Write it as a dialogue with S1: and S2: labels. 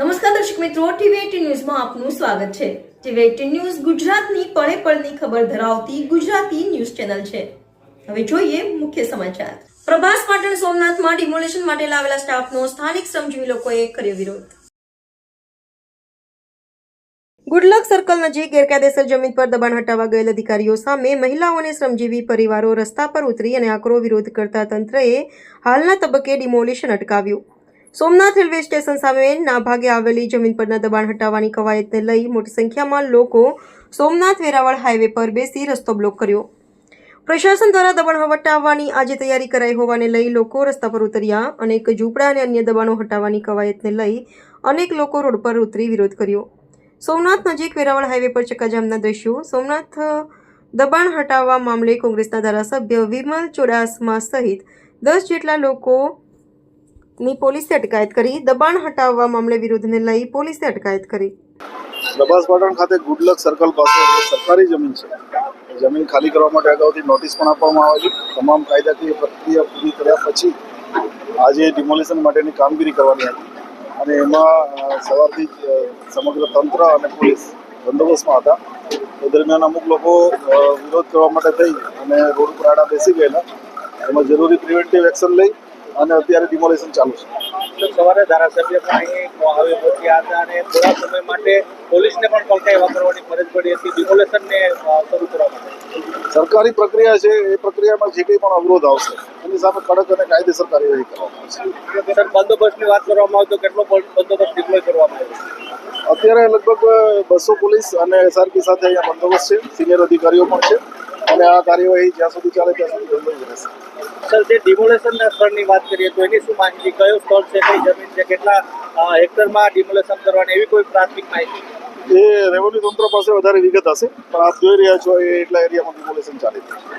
S1: નમસ્કાર દર્શક મિત્રો, ટીવી ન્યૂઝમાં આપનું સ્વાગત છે. ટીવી ન્યૂઝ ગુજરાતની પળે પળની ખબર ધરાવતી ગુજરાતી ન્યૂઝ ચેનલ છે. હવે જોઈએ મુખ્ય સમાચાર. પ્રભાસ પાટણ સોમનાથમાં ડિમોલેશન માટે લાવેલા સ્ટાફનો સ્થાનિક શ્રમજીવી લોકોએ કર્યો વિરોધ. ગુડલક સર્કલ નજીક ગેરકાયદેસર જમીન પર દબાણ હટાવવા ગયેલ અધિકારીઓ સામે મહિલાઓ અને શ્રમજીવી પરિવારો રસ્તા પર ઉતરી અને આકરો વિરોધ કરતા તંત્રએ હાલના તબક્કે ડિમોલિશન અટકાવ્યું. સોમનાથ રેલવે સ્ટેશન સામે ના ભાગે આવેલી જમીન પરના દબાણ હટાવવાની કવાયતને લઈ મોટી સંખ્યામાં લોકો સોમનાથ વેરાવળ હાઈવે પર બેસી રસ્તો બ્લોક કર્યો. પ્રશાસન દ્વારા દબાણ હટાવવાની આજે તૈયારી કરાઈ હોવાને લઈ લોકો રસ્તા પર ઉતર્યા અનેક ઝૂંપડા અને અન્ય દબાણો હટાવવાની કવાયતને લઈ અનેક લોકો રોડ પર ઉતરી વિરોધ કર્યો. સોમનાથ નજીક વેરાવળ હાઈવે પર ચક્કાજામના દ્રશ્યો. સોમનાથ દબાણ હટાવવા મામલે કોંગ્રેસના ધારાસભ્ય વિમલ ચોડાસમા સહિત દસ જેટલા લોકોની પોલીસે અટકાયત કરી. દબાણ હટાવવા મામલે વિરોધને લઈ પોલીસે અટકાયત કરી.
S2: દબાસ પાટણ ખાતે ગુડલક સર્કલ પાસે સરકારી જમીન છે. જમીન ખાલી કરવા માટે અગાઉથી નોટિસ પણ આપવામાં આવેલી. તમામ કાયદાકીય પ્રક્રિયા પૂરી કર્યા પછી આજે ડિમોલિશન માટેની કામગીરી કરવાની હતી. અને એમાં સવારથી સમગ્ર તંત્ર અને પોલીસ બંદોબસ્તમાં હતા. એ દરમિયાન અમુક લોકો વિરોધ કરવા માટે થઈ અને રોડ પર આડા બેસી ગયેલા. એમાં જરૂરી પ્રિવેન્ટિવ એક્શન લઈ અને અત્યારે ડિમોલેશન ચાલુ છે.
S3: સવારે ધારાસભ્ય પણ અહીં આવી પહોંચ્યા હતા અને થોડા સમય માટે પોલીસને પણ પલટાઈ વાપરવાની ફરજ પડી હતી. ડિમોલેશનને શરૂ કરવા માટે.
S2: સરકારી પ્રક્રિયા છે એ પ્રક્રિયામાં જે કંઈ પણ અવરોધ આવશે એની સામે કડક અને કાયદેસર કાર્યવાહી કરવામાં આવશે.
S3: સર બંદોબસ્તની વાત કરવામાં આવે તો કેટલો બંદોબસ્ત ડિપ્લોય કરવામાં આવ્યો
S2: અત્યારે લગભગ બસો પોલીસ અને એસઆરપી સાથે અહીંયા બંદોબસ્ત છે. સિનિયર અધિકારીઓ પણ છે. અને આ કાર્યવાહી જ્યાં સુધી ચાલે ત્યાં સુધી બંધ રહેશે.
S3: સર જે ડિમોલેશનના સ્થળની વાત કરીએ તો એની શું માહિતી? કયો સ્થળ છે? કઈ જમીન છે? કેટલા હેક્ટરમાં ડિમોલેશન કરવાની એવી કોઈ પ્રાથમિક માહિતી?
S2: એ રેવન્યુ તંત્ર પાસે વધારે વિગત હશે પણ આપ જોઈ રહ્યા છો એ એટલા એરિયામાં ડિમોલેશન ચાલી રહ્યું છે.